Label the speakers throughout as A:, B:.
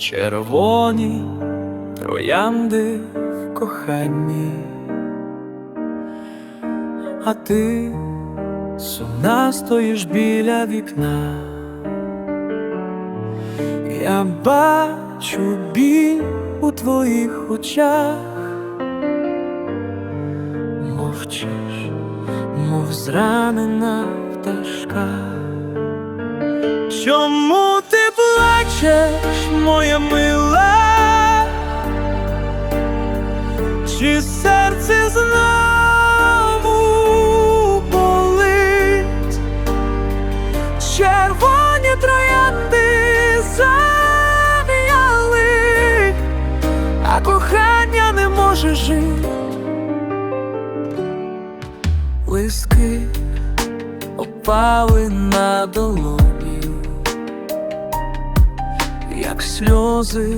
A: червоні троянди в коханні, а ти сумна стоїш біля вікна. Я бачу біль у твоїх очах, мовчиш, мов зранена пташка. Чому ти плачеш, моя мила? Чи серце знову болить? Червоні троянди зав'яли, а кохання не може жити. Лиски опали на долоні, як сльози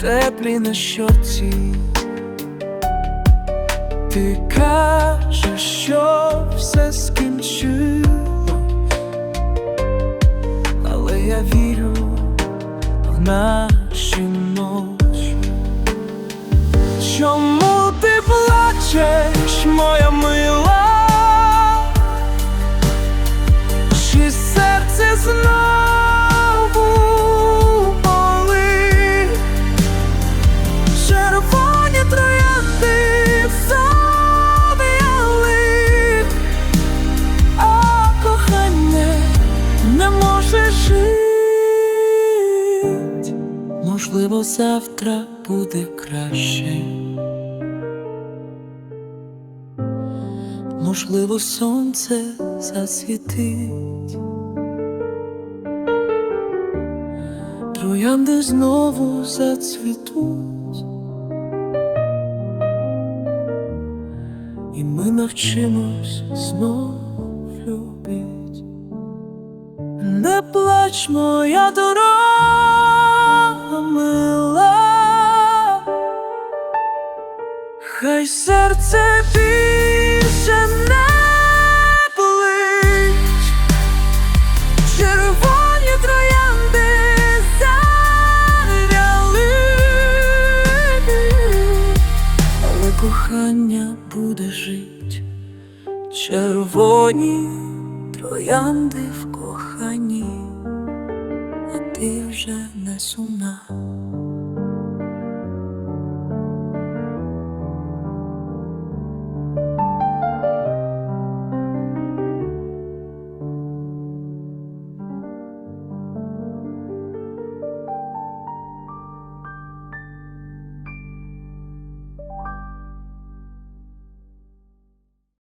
A: теплі на щоці. Ти кажеш, що все скінчило, але я вірю в наші Можливо, завтра буде краще. Можливо, сонце засвітить. Троянди знову зацвітуть, і ми навчимось знов любить. Не плач, моя дорога мила, хай серце більше не болить. Червоні троянди зав'яли, але кохання буде жить. Червоні троянди в коханні, ти вже не сумна.